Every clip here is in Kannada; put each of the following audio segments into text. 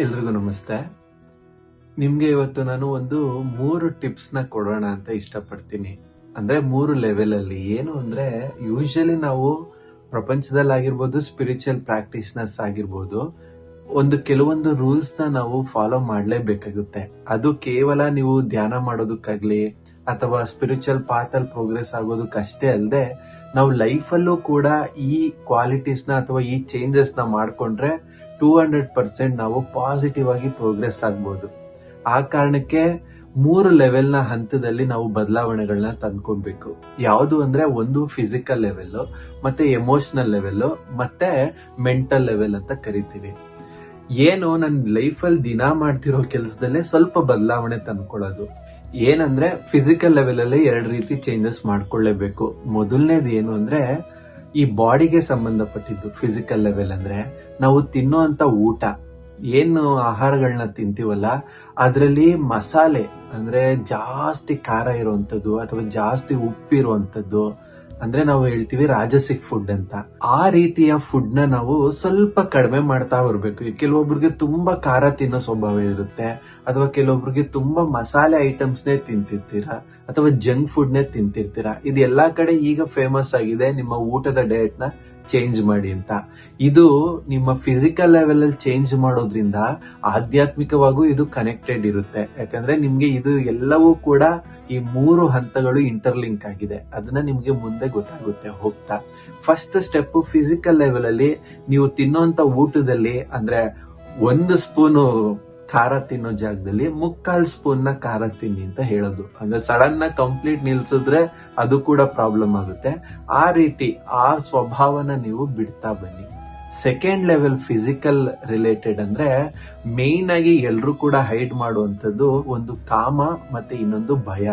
ಎಲ್ರಿಗೂ ನಮಸ್ತೆ. ನಿಮ್ಗೆ ಇವತ್ತು ನಾನು ಒಂದು ಮೂರು ಟಿಪ್ಸ್ನ ಕೊಡೋಣ ಅಂತ ಇಷ್ಟಪಡ್ತೀನಿ. ಅಂದ್ರೆ ಮೂರು ಲೆವೆಲ್ ಅಲ್ಲಿ. ಏನು ಅಂದ್ರೆ ಯೂಶಲಿ ನಾವು ಪ್ರಪಂಚದಲ್ಲಿ ಆಗಿರ್ಬೋದು ಸ್ಪಿರಿಚುವಲ್ ಪ್ರಾಕ್ಟೀಸ್ನರ್ಸ್ ಆಗಿರ್ಬೋದು, ಒಂದು ಕೆಲವೊಂದು ರೂಲ್ಸ್ನ ನಾವು ಫಾಲೋ ಮಾಡಲೇಬೇಕಾಗುತ್ತೆ. ಅದು ಕೇವಲ ನೀವು ಧ್ಯಾನ ಮಾಡೋದಕ್ಕಾಗ್ಲಿ, ಅಥವಾ ಸ್ಪಿರಿಚುವಲ್ ಪಾತ್ ಅಲ್ಲಿ ಪ್ರೋಗ್ರೆಸ್ ಆಗೋದಕ್ಕಷ್ಟೇ ಅಲ್ಲದೆ ನಾವು ಲೈಫಲ್ಲೂ ಕೂಡ ಈ ಕ್ವಾಲಿಟೀಸ್ನ ಅಥವಾ ಈ ಚೇಂಜಸ್ ಮಾಡಿಕೊಂಡ್ರೆ ಮಾಡ್ಕೊಂಡ್ರೆ ಟೂ ಹಂಡ್ರೆಡ್ ಪರ್ಸೆಂಟ್ ನಾವು ಪಾಸಿಟಿವ್ ಆಗಿ ಪ್ರೋಗ್ರೆಸ್ ಆಗ್ಬೋದು. ಆ ಕಾರಣಕ್ಕೆ ಮೂರು ಲೆವೆಲ್ನ ಹಂತದಲ್ಲಿ ನಾವು ಬದಲಾವಣೆಗಳನ್ನ ತಂದ್ಕೊಬೇಕು. ಯಾವುದು ಅಂದ್ರೆ ಒಂದು ಫಿಸಿಕಲ್ ಲೆವೆಲ್ ಮತ್ತೆ ಎಮೋಷನಲ್ ಲೆವೆಲ್ ಮತ್ತೆ ಮೆಂಟಲ್ ಲೆವೆಲ್ ಅಂತ ಕರಿತೀವಿ ಏನು ನನ್ನ ಲೈಫಲ್ಲಿ ದಿನ ಮಾಡ್ತಿರೋ ಕೆಲಸದಲ್ಲೇ ಸ್ವಲ್ಪ ಬದಲಾವಣೆ ತಂದ್ಕೊಳ್ಳೋದು. ಏನಂದ್ರೆ ಫಿಸಿಕಲ್ ಲೆವೆಲ್ ಅಲ್ಲಿ ಎರಡು ರೀತಿ ಚೇಂಜಸ್ ಮಾಡ್ಕೊಳ್ಳೇಬೇಕು. ಮೊದಲನೇದು ಏನು ಅಂದ್ರೆ ಈ ಬಾಡಿಗೆ ಸಂಬಂಧಪಟ್ಟಿದ್ದು ಫಿಸಿಕಲ್ ಲೆವೆಲ್ ಅಂದ್ರೆ ನಾವು ತಿನ್ನುವಂತ ಊಟ. ಏನು ಆಹಾರಗಳನ್ನ ತಿಂತೀವಲ್ಲ, ಅದರಲ್ಲಿ ಮಸಾಲೆ ಅಂದ್ರೆ ಜಾಸ್ತಿ ಖಾರ ಇರುವಂತದ್ದು ಅಥವಾ ಜಾಸ್ತಿ ಉಪ್ಪಿರುವಂತದ್ದು ಅಂದ್ರೆ ನಾವು ಹೇಳ್ತೀವಿ ರಾಜಸಿಕ್ ಫುಡ್ ಅಂತ. ಆ ರೀತಿಯ ಫುಡ್ನ ನಾವು ಸ್ವಲ್ಪ ಕಡಿಮೆ ಮಾಡ್ತಾ ಬರ್ಬೇಕು. ಕೆಲವೊಬ್ರಿಗೆ ತುಂಬಾ ಖಾರ ತಿನ್ನೋ ಸ್ವಭಾವ ಇರುತ್ತೆ. ಅಥವಾ ಕೆಲವೊಬ್ರಿಗೆ ತುಂಬಾ ಮಸಾಲೆ ಐಟಮ್ಸ್ ನೇ ತಿಂತಿರ್ತೀರಾ, ಅಥವಾ ಜಂಕ್ ಫುಡ್ ನೇ ತಿಂತಿರ್ತೀರಾ. ಇದು ಎಲ್ಲಾ ಕಡೆ ಈಗ ಫೇಮಸ್ ಆಗಿದೆ. ನಿಮ್ಮ ಊಟದ ಡಯಟ್ನ ಚೇಂಜ್ ಮಾಡಿ ಅಂತ. ಇದು ನಿಮ್ಮ ಫಿಸಿಕಲ್ ಲೆವೆಲ್ ಅಲ್ಲಿ ಚೇಂಜ್ ಮಾಡೋದ್ರಿಂದ ಆಧ್ಯಾತ್ಮಿಕವಾಗೂ ಇದು ಕನೆಕ್ಟೆಡ್ ಇರುತ್ತೆ. ಯಾಕಂದ್ರೆ ನಿಮ್ಗೆ ಇದು ಎಲ್ಲವೂ ಕೂಡ ಈ ಮೂರು ಹಂತಗಳು ಇಂಟರ್ಲಿಂಕ್ ಆಗಿದೆ. ಅದನ್ನ ನಿಮ್ಗೆ ಮುಂದೆ ಗೊತ್ತಾಗುತ್ತೆ ಹೋಗ್ತಾ. ಫಸ್ಟ್ ಸ್ಟೆಪ್ ಫಿಸಿಕಲ್ ಲೆವೆಲ್ ಅಲ್ಲಿ ನೀವು ತಿನ್ನೋಂತ ಊಟದಲ್ಲಿ ಅಂದ್ರೆ ಒಂದು ಸ್ಪೂನು ಖಾರ ತಿನ್ನೋ ಜಾಗದಲ್ಲಿ ಮುಕ್ಕಾಲ್ ಸ್ಪೂನ್ನ ಖಾರ ತಿನ್ನಿ ಅಂತ ಹೇಳೋದು. ಅಂದ್ರೆ ಸಡನ್ನ ಕಂಪ್ಲೀಟ್ ನಿಲ್ಸಿದ್ರೆ ಅದು ಕೂಡ ಪ್ರಾಬ್ಲಮ್ ಆಗುತ್ತೆ. ಆ ರೀತಿ ಆ ಸ್ವಭಾವನ ನೀವು ಬಿಡ್ತಾ ಬನ್ನಿ. ಸೆಕೆಂಡ್ ಲೆವೆಲ್ ಫಿಸಿಕಲ್ ರಿಲೇಟೆಡ್ ಅಂದ್ರೆ ಮೇನ್ ಆಗಿ ಎಲ್ರು ಕೂಡ ಹೈಡ್ ಮಾಡುವಂಥದ್ದು ಒಂದು ಕಾಮ ಮತ್ತೆ ಇನ್ನೊಂದು ಭಯ.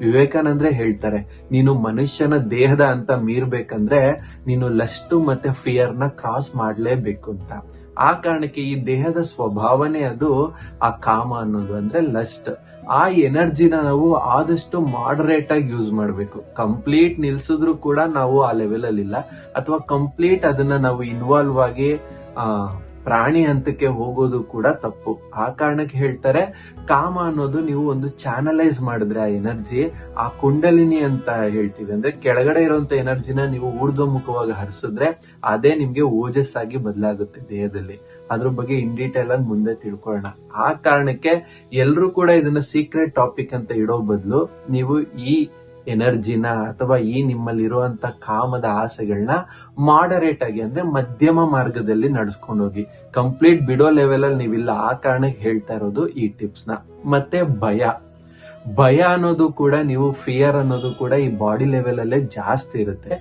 ವಿವೇಕಾನಂದ್ರೆ ಹೇಳ್ತಾರೆ, ನೀನು ಮನುಷ್ಯನ ದೇಹದ ಅಂತ ಮೀರ್ಬೇಕಂದ್ರೆ ನೀನು ಲಸ್ಟ್ ಮತ್ತೆ ಫಿಯರ್ನ ಕ್ರಾಸ್ ಮಾಡಲೇಬೇಕು ಅಂತ. ಆ ಕಾರಣಕ್ಕೆ ಈ ದೇಹದ ಸ್ವಭಾವನೆ ಅದು ಆ ಕಾಮ ಅನ್ನೋದು ಅಂದ್ರೆ ಲಸ್ಟ್. ಆ ಎನರ್ಜಿನ ನಾವು ಆದಷ್ಟು ಮಾಡರೇಟ್ ಆಗಿ ಯೂಸ್ ಮಾಡಬೇಕು. ಕಂಪ್ಲೀಟ್ ನಿಲ್ಸಿದ್ರು ಕೂಡ ನಾವು ಆ ಲೆವೆಲ್ ಅಲ್ಲಿ ಇಲ್ಲ ಅಥವಾ ಕಂಪ್ಲೀಟ್ ಅದನ್ನ ನಾವು ಇನ್ವಾಲ್ವ್ ಆಗಿ ಪ್ರಾಣಿ ಹಂತಕ್ಕೆ ಹೋಗೋದು ಕೂಡ ತಪ್ಪು. ಆ ಕಾರಣಕ್ಕೆ ಹೇಳ್ತಾರೆ, ಕಾಮ ಅನ್ನೋದು ನೀವು ಒಂದು ಚಾನಲೈಸ್ ಮಾಡಿದ್ರೆ ಆ ಎನರ್ಜಿ ಆ ಕುಂಡಲಿನಿ ಅಂತ ಹೇಳ್ತೀವಿ. ಅಂದ್ರೆ ಕೆಳಗಡೆ ಇರುವಂತ ಎನರ್ಜಿನ ನೀವು ಊರ್ಧ್ವಮುಖವಾಗಿ ಹರಿಸಿದ್ರೆ ಅದೇ ನಿಮ್ಗೆ ಓಜಸ್ ಆಗಿ ಬದಲಾಗುತ್ತೆ ದೇಹದಲ್ಲಿ. ಅದ್ರ ಬಗ್ಗೆ ಇನ್ ಡೀಟೇಲ್ ಆಗಿ ಮುಂದೆ ತಿಳ್ಕೊಳ್ಳೋಣ. ಆ ಕಾರಣಕ್ಕೆ ಎಲ್ರು ಕೂಡ ಇದನ್ನ ಸೀಕ್ರೆಟ್ ಟಾಪಿಕ್ ಅಂತ ಇಡೋ ಬದಲು ನೀವು ಈ ಎನರ್ಜಿನ ಅಥವಾ ಈ ನಿಮ್ಮಲ್ಲಿರುವಂತ ಕಾಮದ ಆಸೆಗಳನ್ನ ಮಾಡರೇಟ್ ಆಗಿ ಅಂದ್ರೆ ಮಧ್ಯಮ ಮಾರ್ಗದಲ್ಲಿ ನಡ್ಸ್ಕೊಂಡು ಹೋಗಿ. ಕಂಪ್ಲೀಟ್ ಬಿಡೋ ಲೆವೆಲ್ ಅಲ್ಲಿ ನೀವಿಲ್ಲ. ಆ ಕಾರಣಕ್ಕೆ ಹೇಳ್ತಾ ಇರೋದು ಈ ಟಿಪ್ಸ್ನ. ಮತ್ತೆ ಭಯ. ಭಯ ಅನ್ನೋದು ಕೂಡ ನೀವು ಫಿಯರ್ ಅನ್ನೋದು ಕೂಡ ಈ ಬಾಡಿ ಲೆವೆಲ್ ಅಲ್ಲೇ ಜಾಸ್ತಿ ಇರುತ್ತೆ.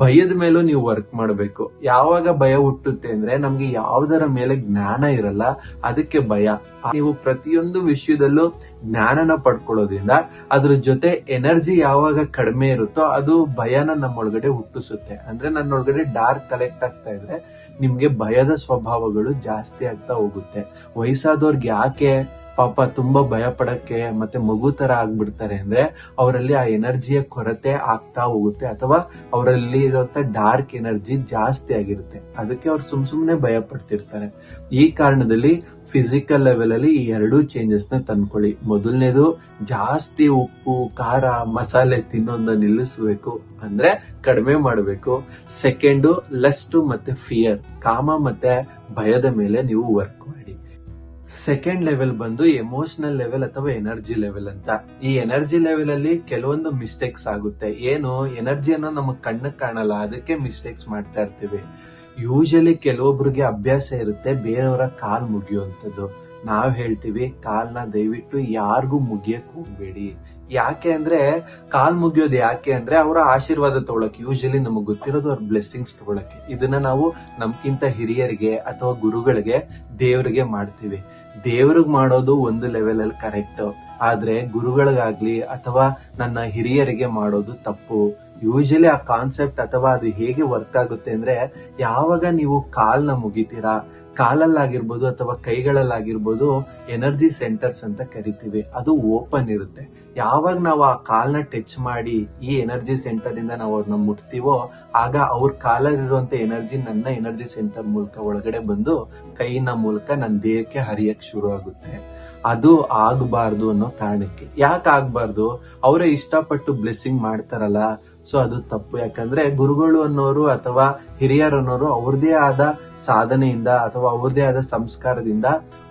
ಭಯದ ಮೇಲೂ ನೀವು ವರ್ಕ್ ಮಾಡಬೇಕು. ಯಾವಾಗ ಭಯ ಹುಟ್ಟುತ್ತೆ ಅಂದ್ರೆ ನಮ್ಗೆ ಯಾವ್ದರ ಮೇಲೆ ಜ್ಞಾನ ಇರಲ್ಲ, ಅದಕ್ಕೆ ಭಯ. ನೀವು ಪ್ರತಿಯೊಂದು ವಿಷಯದಲ್ಲೂ ಜ್ಞಾನನ ಪಡ್ಕೊಳ್ಳೋದ್ರಿಂದ ಅದ್ರ ಜೊತೆ ಎನರ್ಜಿ ಯಾವಾಗ ಕಡಿಮೆ ಇರುತ್ತೋ ಅದು ಭಯನ ನಮ್ಮೊಳಗಡೆ ಹುಟ್ಟಿಸುತ್ತೆ. ಅಂದ್ರೆ ನನ್ನೊಳಗಡೆ ಡಾರ್ಕ್ ಕಲೆಕ್ಟ್ ಆಗ್ತಾ ಇದ್ರೆ ನಿಮ್ಗೆ ಭಯದ ಸ್ವಭಾವಗಳು ಜಾಸ್ತಿ ಆಗ್ತಾ ಹೋಗುತ್ತೆ. ವಯಸ್ಸಾದವ್ರಿಗೆ ಯಾಕೆ ಪಾಪ ತುಂಬಾ ಭಯ ಪಡಕ್ಕೆ ಮತ್ತೆ ಮಗು ತರ ಆಗ್ಬಿಡ್ತಾರೆ. ಅಂದ್ರೆ ಅವರಲ್ಲಿ ಆ ಎನರ್ಜಿಯ ಕೊರತೆ ಆಗ್ತಾ ಹೋಗುತ್ತೆ ಅಥವಾ ಅವರಲ್ಲಿ ಇರುವಂತ ಡಾರ್ಕ್ ಎನರ್ಜಿ ಜಾಸ್ತಿ ಆಗಿರುತ್ತೆ. ಅದಕ್ಕೆ ಅವ್ರು ಸುಮ್ ಸುಮ್ನೆ ಭಯ ಪಡ್ತಿರ್ತಾರೆ ಈ ಕಾರಣದಲ್ಲಿ ಫಿಸಿಕಲ್ ಲೆವೆಲ್ ಅಲ್ಲಿ ಈ ಎರಡೂ ಚೇಂಜಸ್ನ ತಂದ್ಕೊಳ್ಳಿ. ಮೊದಲನೇದು ಜಾಸ್ತಿ ಉಪ್ಪು, ಖಾರ, ಮಸಾಲೆ ತಿನ್ನೋದನ್ನ ನಿಲ್ಲಿಸಬೇಕು ಅಂದ್ರೆ ಕಡಿಮೆ ಮಾಡಬೇಕು. ಸೆಕೆಂಡು ಲಸ್ಟ್ ಮತ್ತೆ ಫಿಯರ್ ಕಾಮ ಮತ್ತೆ ಭಯದ ಮೇಲೆ ನೀವು ವರ್ಕ್ ಸೆಕೆಂಡ್ ಲೆವೆಲ್ ಬಂದು ಎಮೋಷನಲ್ ಲೆವೆಲ್ ಅಥವಾ ಎನರ್ಜಿ ಲೆವೆಲ್ ಅಂತ. ಈ ಎನರ್ಜಿ ಲೆವೆಲ್ ಅಲ್ಲಿ ಕೆಲವೊಂದು ಮಿಸ್ಟೇಕ್ಸ್ ಆಗುತ್ತೆ. ಏನು? ಎನರ್ಜಿಯನ್ನು ನಮಗ್ ಕಣ್ಣಕ್ ಕಾಣಲ್ಲ. ಅದಕ್ಕೆ ಮಿಸ್ಟೇಕ್ಸ್ ಮಾಡ್ತಾ ಇರ್ತೀವಿ. ಯೂಶಲಿ ಕೆಲವೊಬ್ರಿಗೆ ಅಭ್ಯಾಸ ಇರುತ್ತೆ. ಬೇರೆಯವರ ಕಾಲ್ ಮುಗಿಯುವಂಥದ್ದು. ನಾವ್ ಹೇಳ್ತೀವಿ, ಕಾಲ್ನ ದಯವಿಟ್ಟು ಯಾರಿಗೂ ಮುಗಿಯಕ್ ಹೋಗ್ಬೇಡಿ. ಯಾಕೆ ಅಂದ್ರೆ ಕಾಲ್ ಮುಗಿಯೋದು ಯಾಕೆ ಅಂದ್ರೆ ಅವರ ಆಶೀರ್ವಾದ ತಗೊಳಕ್ ಯೂಶಲಿ ನಮಗ್ ಗೊತ್ತಿರೋದು ಅವ್ರ ಬ್ಲೆಸ್ಸಿಂಗ್ಸ್ ತಗೊಳಕ್ಕೆ. ಇದನ್ನ ನಾವು ನಮ್ಕಿಂತ ಹಿರಿಯರಿಗೆ ಅಥವಾ ಗುರುಗಳಿಗೆ, ದೇವರಿಗೆ ಮಾಡ್ತೀವಿ. ದೇವ್ರಿಗೆ ಮಾಡೋದು ಒಂದು ಲೆವೆಲ್ ಅಲ್ಲಿ ಕರೆಕ್ಟ್ ಆದ್ರೆ ಗುರುಗಳಿಗಾಗ್ಲಿ ಅಥವಾ ನನ್ನ ಹಿರಿಯರಿಗೆ ಮಾಡೋದು ತಪ್ಪು. ಯೂಶಲಿ ಆ ಕಾನ್ಸೆಪ್ಟ್ ಅಥವಾ ಅದು ಹೇಗೆ ವರ್ಕ್ ಆಗುತ್ತೆ ಅಂದ್ರೆ, ಯಾವಾಗ ನೀವು ಕಾಲ್ನ ಮುಗಿತೀರಾ, ಕಾಲಲ್ಲಾಗಿರ್ಬೋದು ಅಥವಾ ಕೈಗಳಲ್ಲಾಗಿರ್ಬೋದು ಎನರ್ಜಿ ಸೆಂಟರ್ಸ್ ಅಂತ ಕರಿತೀವಿ. ಅದು ಓಪನ್ ಇರುತ್ತೆ. ಯಾವಾಗ ನಾವು ಆ ಕಾಲ್ನ ಟಚ್ ಮಾಡಿ ಈ ಎನರ್ಜಿ ಸೆಂಟರ್ ಇಂದ ನಾವು ಅವ್ರನ್ನ ಮುಟ್ತೀವೋ, ಆಗ ಅವ್ರ ಕಾಲಲ್ಲಿರುವಂತ ಎನರ್ಜಿ ನನ್ನ ಎನರ್ಜಿ ಸೆಂಟರ್ ಮೂಲಕ ಒಳಗಡೆ ಬಂದು ಕೈನ ಮೂಲಕ ನನ್ನ ದೇಹಕ್ಕೆ ಹರಿಯಕ್ ಶುರು ಆಗುತ್ತೆ. ಅದು ಆಗಬಾರ್ದು ಅನ್ನೋ ಕಾರಣಕ್ಕೆ. ಯಾಕೆ ಆಗ್ಬಾರ್ದು? ಅವರೇ ಇಷ್ಟಪಟ್ಟು ಬ್ಲೆಸ್ಸಿಂಗ್ ಮಾಡ್ತಾರಲ್ಲ, ಸೊ ಅದು ತಪ್ಪು. ಯಾಕಂದ್ರೆ ಗುರುಗಳು ಅನ್ನೋರು ಅಥವಾ ಹಿರಿಯರು ಅನ್ನೋರು ಅವ್ರದೇ ಆದ ಸಾಧನೆಯಿಂದ ಅಥವಾ ಅವ್ರದೇ ಆದ ಸಂಸ್ಕಾರದಿಂದ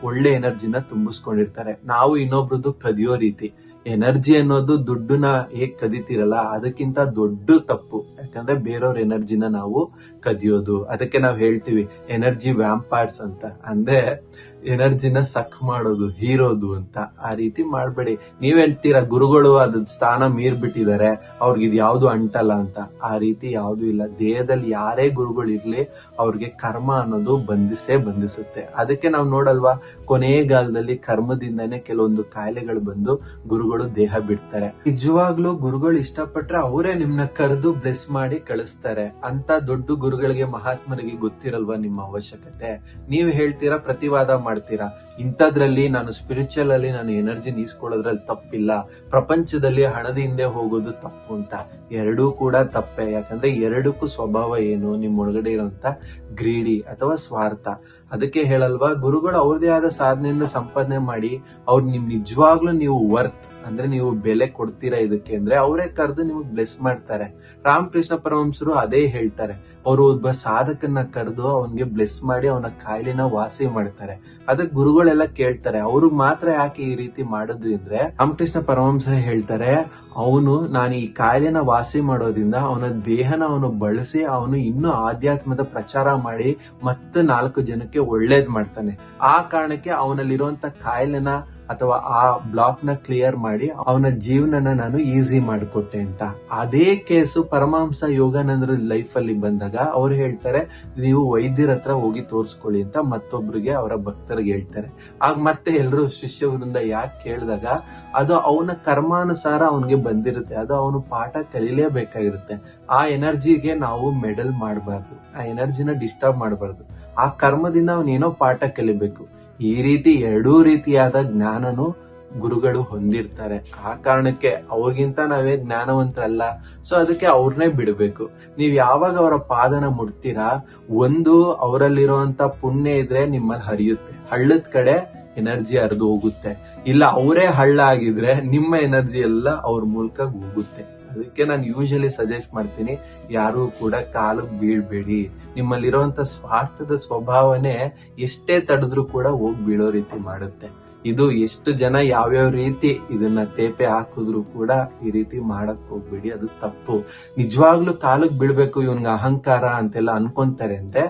ಒಳ್ಳೆ ಎನರ್ಜಿನ ತುಂಬಿಸ್ಕೊಂಡಿರ್ತಾರೆ. ನಾವು ಇನ್ನೊಬ್ರದ್ದು ಕದಿಯೋ ರೀತಿ. ಎನರ್ಜಿ ಅನ್ನೋದು ದುಡ್ಡನ್ನ ಹೇಗ್ ಕದಿತೀರಲ್ಲ, ಅದಕ್ಕಿಂತ ದೊಡ್ಡ ತಪ್ಪು. ಯಾಕಂದ್ರೆ ಬೇರೆಯವ್ರ ಎನರ್ಜಿನ ನಾವು ಕದಿಯೋದು. ಅದಕ್ಕೆ ನಾವು ಹೇಳ್ತೀವಿ, ಎನರ್ಜಿ ವ್ಯಾಂಪೈರ್ಸ್ ಅಂತ. ಅಂದ್ರೆ ಎನರ್ಜಿನ ಸಕ್ ಮಾಡೋದು, ಹೀರೋದು ಅಂತ. ಆ ರೀತಿ ಮಾಡ್ಬೇಡಿ. ನೀವ್ ಹೇಳ್ತೀರಾ, ಗುರುಗಳು ಅದ್ ಸ್ಥಾನ ಮೀರ್ ಬಿಟ್ಟಿದ್ದಾರೆ ಅವ್ರಿಗೆ ಇದು ಯಾವ್ದು ಅಂಟಲ್ಲ ಅಂತ. ಆ ರೀತಿ ಯಾವ್ದು ಇಲ್ಲ. ದೇಹದಲ್ಲಿ ಯಾರೇ ಗುರುಗಳು ಇರ್ಲಿ ಅವ್ರಿಗೆ ಕರ್ಮ ಅನ್ನೋದು ಬಂಧಿಸೇ ಬಂಧಿಸುತ್ತೆ. ಅದಕ್ಕೆ ನಾವು ನೋಡಲ್ವಾ ಕೊನೆಗಾಲದಲ್ಲಿ ಕರ್ಮದಿಂದನೇ ಕೆಲವೊಂದು ಕಾಯಿಲೆಗಳು ಬಂದು ಗುರುಗಳು ದೇಹ ಬಿಡ್ತಾರೆ. ನಿಜವಾಗ್ಲೂ ಗುರುಗಳು ಇಷ್ಟಪಟ್ರೆ ಅವರೇ ನಿಮ್ನ ಕರೆದು ಬ್ಲೆಸ್ ಮಾಡಿ ಕಳಿಸ್ತಾರೆ. ಅಂತ ದೊಡ್ಡ ಗುರುಗಳಿಗೆ, ಮಹಾತ್ಮರಿಗೆ ಗೊತ್ತಿರಲ್ವಾ ನಿಮ್ಮ ಅವಶ್ಯಕತೆ? ನೀವು ಹೇಳ್ತೀರಾ, ಪ್ರತಿವಾದ ಮಾಡ್ತೀರಾ? ಇಂಥದ್ರಲ್ಲಿ ನಾನು ಸ್ಪಿರಿಚುವಲ್ ಅಲ್ಲಿ ನಾನು ಎನರ್ಜಿ ನೀಸ್ಕೊಳ್ಳೋದ್ರಲ್ಲಿ ತಪ್ಪಿಲ್ಲ. ಪ್ರಪಂಚದಲ್ಲಿ ಹಣದ ಹಿಂದೆ ಹೋಗೋದು ತಪ್ಪು ಅಂತ. ಎರಡೂ ಕೂಡ ತಪ್ಪೆ. ಯಾಕಂದ್ರೆ ಎರಡಕ್ಕೂ ಸ್ವಭಾವ ಏನು? ನಿಮ್ ಒಳಗಡೆ ಇರುವಂತ ಗ್ರೀಡಿ ಅಥವಾ ಸ್ವಾರ್ಥ. ಅದಕ್ಕೆ ಹೇಳಲ್ವಾ, ಗುರುಗಳು ಅವ್ರದೇ ಆದ ಸಾಧನೆಯಿಂದ ಸಂಪಾದನೆ ಮಾಡಿ, ಅವ್ರು ನಿಮ್ ನಿಜವಾಗ್ಲೂ ನೀವು ವರ್ತ್ ಅಂದ್ರೆ ನೀವು ಬೆಲೆ ಕೊಡ್ತೀರಾ ಇದಕ್ಕೆ ಅಂದ್ರೆ ಅವರೇ ಕರೆದು ನಿಮಗೆ ಬ್ಲೆಸ್ ಮಾಡ್ತಾರೆ. ರಾಮಕೃಷ್ಣ ಪರಮಹಂಸರು ಅದೇ ಹೇಳ್ತಾರೆ. ಅವರು ಒಬ್ಬ ಸಾಧಕನ್ನ ಕರೆದು ಅವನಿಗೆ ಬ್ಲೆಸ್ ಮಾಡಿ ಅವನ ಕಾಯಿಲೆನ ವಾಸಿ ಮಾಡ್ತಾರೆ. ಅದಕ್ಕೆ ಗುರುಗಳೆಲ್ಲ ಕೇಳ್ತಾರೆ, ಅವರು ಮಾತ್ರ ಯಾಕೆ ಈ ರೀತಿ ಮಾಡುದು ಅಂದ್ರೆ? ರಾಮಕೃಷ್ಣ ಪರಮಹಂಸ ಹೇಳ್ತಾರೆ, ಅವನು ನಾನು ಈ ಕಾಯಿಲೆನ ವಾಸಿ ಮಾಡೋದ್ರಿಂದ ಅವನ ದೇಹನ ಅವನು ಬಳಸಿ ಅವನು ಇನ್ನೂ ಆಧ್ಯಾತ್ಮದ ಪ್ರಚಾರ ಮಾಡಿ ಮತ್ತೆ ನಾಲ್ಕು ಜನಕ್ಕೆ ಒಳ್ಳೇದ್ ಮಾಡ್ತಾನೆ. ಆ ಕಾರಣಕ್ಕೆ ಅವನಲ್ಲಿರುವಂತ ಕಾಯಿಲೆನ ಅಥವಾ ಆ ಬ್ಲಾಕ್ನ ಕ್ಲಿಯರ್ ಮಾಡಿ ಅವನ ಜೀವನನ ನಾನು ಈಸಿ ಮಾಡಿಕೊಟ್ಟೆ ಅಂತ. ಅದೇ ಕೇಸು ಪರಮಾಂಸ ಯೋಗಾನಂದ್ರ ಲೈಫ್ ಅಲ್ಲಿ ಬಂದಾಗ ಅವ್ರು ಹೇಳ್ತಾರೆ, ನೀವು ವೈದ್ಯರ ಹತ್ರ ಹೋಗಿ ತೋರಿಸ್ಕೊಳ್ಳಿ ಅಂತ ಮತ್ತೊಬ್ರಿಗೆ ಅವರ ಭಕ್ತರಿಗೆ ಹೇಳ್ತಾರೆ. ಆಗ ಮತ್ತೆ ಎಲ್ಲರೂ ಶಿಷ್ಯವೃಂದ ಯಾಕೆ ಕೇಳಿದಾಗ, ಅದು ಅವನ ಕರ್ಮಾನುಸಾರ ಅವನಿಗೆ ಬಂದಿರುತ್ತೆ. ಅದು ಅವನು ಪಾಠ ಕಲಿಲೇಬೇಕಾಗಿರುತ್ತೆ. ಆ ಎನರ್ಜಿಗೆ ನಾವು ಮೆಡಲ್ ಮಾಡಬಾರ್ದು. ಆ ಎನರ್ಜಿನ ಡಿಸ್ಟರ್ಬ್ ಮಾಡಬಾರ್ದು. ಆ ಕರ್ಮದಿಂದ ಅವನೇನೋ ಪಾಠ ಕಲಿಬೇಕು. ಈ ರೀತಿ ಎರಡೂ ರೀತಿಯಾದ ಜ್ಞಾನನು ಗುರುಗಳು ಹೊಂದಿರ್ತಾರೆ. ಆ ಕಾರಣಕ್ಕೆ ಅವ್ರಿಗಿಂತ ನಾವೇ ಜ್ಞಾನವಂತರಲ್ಲ. ಸೊ ಅದಕ್ಕೆ ಅವ್ರನ್ನೇ ಬಿಡಬೇಕು. ನೀವು ಯಾವಾಗ ಅವರ ಪಾದನ ಮುಡ್ತೀರಾ ಒಂದು ಅವರಲ್ಲಿರುವಂತ ಪುಣ್ಯ ಇದ್ರೆ ನಿಮ್ಮಲ್ಲಿ ಹರಿಯುತ್ತೆ. ಹಳ್ಳದ ಕಡೆ ಎನರ್ಜಿ ಹರಿದು ಹೋಗುತ್ತೆ. ಇಲ್ಲ, ಅವರೇ ಹಳ್ಳ ಆಗಿದ್ರೆ ನಿಮ್ಮ ಎನರ್ಜಿ ಎಲ್ಲ ಅವ್ರ ಮೂಲಕ ಹೋಗುತ್ತೆ. ಅದಕ್ಕೆ ನಾನು ಯೂಶಲಿ ಸಜೆಸ್ಟ್ ಮಾಡ್ತೀನಿ, ಯಾರು ಕೂಡ ಕಾಲು ಬೀಳ್ಬೇಡಿ. ನಿಮ್ಮಲ್ಲಿರುವಂತ ಸ್ವಾರ್ಥದ ಸ್ವಭಾವನೆ ಎಷ್ಟೇ ತಡೆದ್ರು ಕೂಡ ಹೋಗಿ ಬೀಳೋ ರೀತಿ ಮಾಡುತ್ತೆ. ಇದು ಎಷ್ಟು ಜನ ಯಾವ್ಯಾವ ರೀತಿ ಇದನ್ನ ತೇಪೆ ಹಾಕಿದ್ರು ಕೂಡ ಈ ರೀತಿ ಮಾಡಕ್ ಹೋಗ್ಬೇಡಿ, ಅದು ತಪ್ಪು. ನಿಜವಾಗ್ಲೂ ಕಾಲಕ್ ಬೀಳ್ಬೇಕು ಇವನ್ಗೆ ಅಹಂಕಾರ ಅಂತೆಲ್ಲ ಅನ್ಕೊಂತಾರೆ ಅಂದ್ರೆ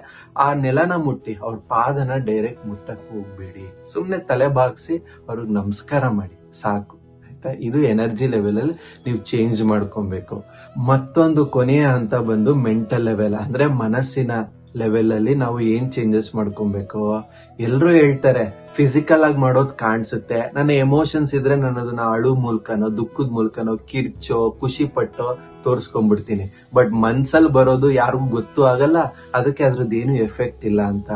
ಆ ನೆಲನ ಮುಟ್ಟಿ, ಅವ್ರ ಪಾದನ ಡೈರೆಕ್ಟ್ ಮುಟ್ಟಕ್ ಹೋಗ್ಬೇಡಿ. ಸುಮ್ನೆ ತಲೆ ಬಾಗ್ಸಿ ಅವ್ರಿಗೆ ನಮಸ್ಕಾರ ಮಾಡಿ, ಸಾಕು. ಆಯ್ತಾ ಇದು ಎನರ್ಜಿ ಲೆವೆಲ್ ಅಲ್ಲಿ ನೀವು ಚೇಂಜ್ ಮಾಡ್ಕೊಬೇಕು. ಮತ್ತೊಂದು ಕೊನೆಯ ಹಂತ ಬಂದು ಮೆಂಟಲ್ ಲೆವೆಲ್, ಅಂದ್ರೆ ಮನಸ್ಸಿನ ಲೆವೆಲ್ ಅಲ್ಲಿ ನಾವು ಏನ್ ಚೇಂಜಸ್ ಮಾಡ್ಕೊಬೇಕು? ಎಲ್ಲರೂ ಹೇಳ್ತಾರೆ ಫಿಸಿಕಲ್ ಆಗಿ ಮಾಡೋದ್ ಕಾಣಿಸುತ್ತೆ. ನನ್ನ ಎಮೋಷನ್ಸ್ ಇದ್ರೆ ನಾನು ಅದನ್ನ ಅಳು ಮೂಲಕನೋ, ದುಃಖದ ಮೂಲಕನೋ, ಕಿರ್ಚೋ, ಖುಷಿ ಪಟ್ಟೋ ತೋರ್ಸ್ಕೊಂಡ್ಬಿಡ್ತೀನಿ. ಬಟ್ ಮನ್ಸಲ್ಲಿ ಬರೋದು ಯಾರಿಗೂ ಗೊತ್ತು ಆಗಲ್ಲ. ಅದಕ್ಕೆ ಅದ್ರದ್ದು ಏನು ಎಫೆಕ್ಟ್ ಇಲ್ಲ ಅಂತ.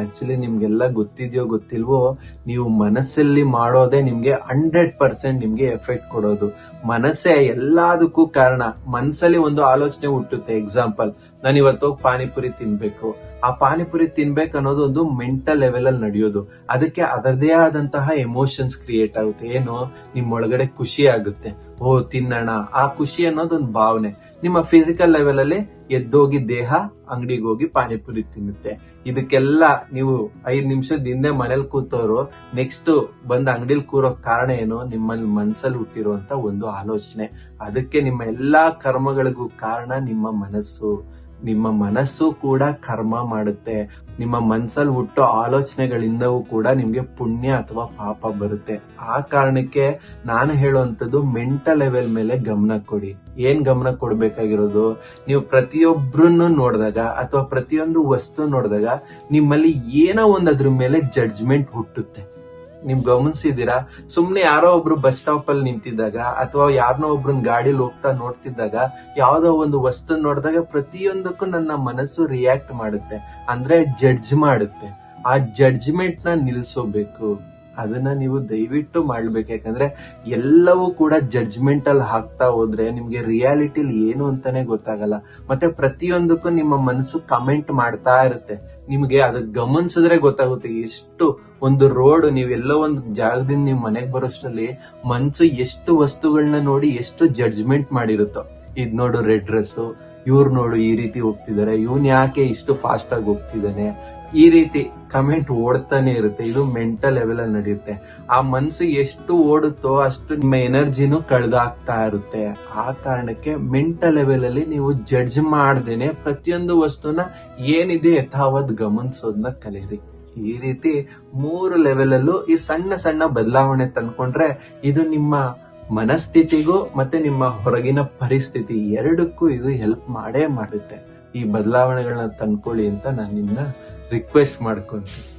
ಆಕ್ಚುಲಿ ನಿಮ್ಗೆಲ್ಲ ಗೊತ್ತಿದೆಯೋ ಗೊತ್ತಿಲ್ವೋ, ನೀವು ಮನಸ್ಸಲ್ಲಿ ಮಾಡೋದೇ ನಿಮ್ಗೆ ಹಂಡ್ರೆಡ್ ಪರ್ಸೆಂಟ್ ನಿಮ್ಗೆ ಎಫೆಕ್ಟ್ ಕೊಡೋದು. ಮನಸ್ಸೇ ಎಲ್ಲದಕ್ಕೂ ಕಾರಣ. ಮನಸ್ಸಲ್ಲಿ ಒಂದು ಆಲೋಚನೆ ಹುಟ್ಟುತ್ತೆ. ಎಕ್ಸಾಂಪಲ್ ನಾನು ಇವತ್ತು ಪಾನಿಪುರಿ ತಿನ್ಬೇಕು. ಆ ಪಾನಿಪುರಿ ತಿನ್ಬೇಕು ಅನ್ನೋದು ಒಂದು ಮೆಂಟಲ್ ಲೆವೆಲ್ ಅಲ್ಲಿ ನಡೆಯೋದು. ಅದಕ್ಕೆ ಅದರದೇ ಆದಂತಹ ಎಮೋಷನ್ಸ್ ಕ್ರಿಯೇಟ್ ಆಗುತ್ತೆ. ಏನು, ನಿಮ್ಮೊಳಗಡೆ ಖುಷಿ ಆಗುತ್ತೆ. ಓ, ತಿನ್ನೋಣ. ಆ ಖುಷಿ ಅನ್ನೋದೊಂದು ಭಾವನೆ. ನಿಮ್ಮ ಫಿಸಿಕಲ್ ಲೆವೆಲ್ ಅಲ್ಲಿ ಎದ್ದೋಗಿ ದೇಹ, ಅಂಗಡಿಗೆ ಹೋಗಿ ಪಾನಿಪುರಿ ತಿನ್ನುತ್ತೆ. ಇದಕ್ಕೆಲ್ಲ ನೀವು ಐದ್ ನಿಮಿಷದ ಹಿಂದೆ ಮನೇಲಿ ಕೂತವ್ರು ನೆಕ್ಸ್ಟ್ ಬಂದ ಅಂಗಡಿಲಿ ಕೂರೋ ಕಾರಣ ಏನು? ನಿಮ್ಮಲ್ಲಿ ಮನಸ್ಸಲ್ಲಿ ಹುಟ್ಟಿರುವಂತ ಒಂದು ಆಲೋಚನೆ. ಅದಕ್ಕೆ ನಿಮ್ಮ ಎಲ್ಲಾ ಕರ್ಮಗಳಿಗೂ ಕಾರಣ ನಿಮ್ಮ ಮನಸ್ಸು. ನಿಮ್ಮ ಮನಸ್ಸು ಕೂಡ ಕರ್ಮ ಮಾಡುತ್ತೆ. ನಿಮ್ಮ ಮನಸ್ಸಲ್ಲಿ ಹುಟ್ಟೋ ಆಲೋಚನೆಗಳಿಂದವೂ ಕೂಡ ನಿಮ್ಗೆ ಪುಣ್ಯ ಅಥವಾ ಪಾಪ ಬರುತ್ತೆ. ಆ ಕಾರಣಕ್ಕೆ ನಾನು ಹೇಳುವಂಥದ್ದು ಮೆಂಟಲ್ ಲೆವೆಲ್ ಮೇಲೆ ಗಮನ ಕೊಡಿ. ಏನ್ ಗಮನ ಕೊಡ್ಬೇಕಾಗಿರೋದು? ನೀವು ಪ್ರತಿಯೊಬ್ಬರನ್ನು ನೋಡಿದಾಗ ಅಥವಾ ಪ್ರತಿಯೊಂದು ವಸ್ತು ನೋಡಿದಾಗ ನಿಮ್ಮಲ್ಲಿ ಏನೋ ಒಂದ್ ಅದ್ರ ಮೇಲೆ ಜಡ್ಜ್ಮೆಂಟ್ ಹುಟ್ಟುತ್ತೆ. ನಿಮ್ ಗಮನಿಸಿದೀರಾ ಸುಮ್ನೆ ಯಾರೋ ಒಬ್ರು ಬಸ್ ಸ್ಟಾಪ್ ಅಲ್ಲಿ ನಿಂತಿದ್ದಾಗ ಅಥವಾ ಯಾರನ್ನೋ ಒಬ್ರನ್ ಗಾಡಿಲಿ ಹೋಗ್ತಾ ನೋಡ್ತಿದ್ದಾಗ ಯಾವ್ದೋ ಒಂದು ವಸ್ತು ನೋಡಿದಾಗ ಪ್ರತಿಯೊಂದಕ್ಕೂ ನನ್ನ ಮನಸ್ಸು ರಿಯಾಕ್ಟ್ ಮಾಡುತ್ತೆ. ಅಂದ್ರೆ ಜಡ್ಜ್ ಮಾಡುತ್ತೆ. ಆ ಜಡ್ಜ್ಮೆಂಟ್ನ ನಿಲ್ಸೋಬೇಕು. ಅದನ್ನ ನೀವು ದಯವಿಟ್ಟು ಮಾಡ್ಬೇಕು. ಯಾಕಂದ್ರೆ ಎಲ್ಲವೂ ಕೂಡ ಜಡ್ಜ್ಮೆಂಟಲ್ ಹಾಕ್ತಾ ಹೋದ್ರೆ ನಿಮ್ಗೆ ರಿಯಾಲಿಟಿಲಿ ಏನು ಅಂತಾನೆ ಗೊತ್ತಾಗಲ್ಲ. ಮತ್ತೆ ಪ್ರತಿಯೊಂದಕ್ಕೂ ನಿಮ್ಮ ಮನಸ್ಸು ಕಮೆಂಟ್ ಮಾಡ್ತಾ ಇರುತ್ತೆ. ನಿಮ್ಗೆ ಅದ್ ಗಮನಿಸಿದ್ರೆ ಗೊತ್ತಾಗುತ್ತೆ ಎಷ್ಟು ಒಂದು ರೋಡ್ ನೀವು ಎಲ್ಲೋ ಒಂದು ಜಾಗದಿಂದ ನಿಮ್ ಮನೆಗೆ ಬರೋಷ್ಟರಲ್ಲಿ ಮನ್ಸು ಎಷ್ಟು ವಸ್ತುಗಳನ್ನ ನೋಡಿ ಎಷ್ಟು ಜಡ್ಜ್ಮೆಂಟ್ ಮಾಡಿರುತ್ತೋ. ಇದ್ ನೋಡು ರೆಡ್ ಡ್ರೆಸ್ ಇವ್ರು ನೋಡು ಈ ರೀತಿ ಹೋಗ್ತಿದ್ದಾರೆ ಇವನ್ ಯಾಕೆ ಇಷ್ಟು ಫಾಸ್ಟ್ ಆಗಿ ಹೋಗ್ತಿದ್ದಾನೆ ಈ ರೀತಿ ಕಮೆಂಟ್ ಓಡ್ತಾನೆ ಇರುತ್ತೆ. ಇದು ಮೆಂಟಲ್ ಲೆವೆಲ್ ಅಲ್ಲಿ ನಡೆಯುತ್ತೆ. ಆ ಮನ್ಸು ಎಷ್ಟು ಓಡುತ್ತೋ ಅಷ್ಟು ನಿಮ್ಮ ಎನರ್ಜಿನೂ ಕಳೆದಾಗ್ತಾ ಇರುತ್ತೆ. ಆ ಕಾರಣಕ್ಕೆ ಮೆಂಟಲ್ ಲೆವೆಲ್ ಅಲ್ಲಿ ನೀವು ಜಡ್ಜ್ ಮಾಡ್ದೇನೆ ಪ್ರತಿಯೊಂದು ವಸ್ತುನ ಏನಿದೆ ಯಥಾವತ್ ಗಮನಿಸೋದನ್ನ ಕಲಿಯಿರಿ. ಈ ರೀತಿ ಮೂರು ಲೆವೆಲ್ ಅಲ್ಲೂ ಈ ಸಣ್ಣ ಸಣ್ಣ ಬದಲಾವಣೆ ತಂದ್ಕೊಂಡ್ರೆ ಇದು ನಿಮ್ಮ ಮನಸ್ಥಿತಿಗೂ ಮತ್ತೆ ನಿಮ್ಮ ಹೊರಗಿನ ಪರಿಸ್ಥಿತಿ ಎರಡಕ್ಕೂ ಇದು ಹೆಲ್ಪ್ ಮಾಡೇ ಮಾಡುತ್ತೆ. ಈ ಬದಲಾವಣೆಗಳನ್ನ ತಂದ್ಕೊಳ್ಳಿ ಅಂತ ನಾನು ನಿಮ್ನ ರಿಕ್ವೆಸ್ಟ್ ಮಾಡ್ಕೊಂತೀನಿ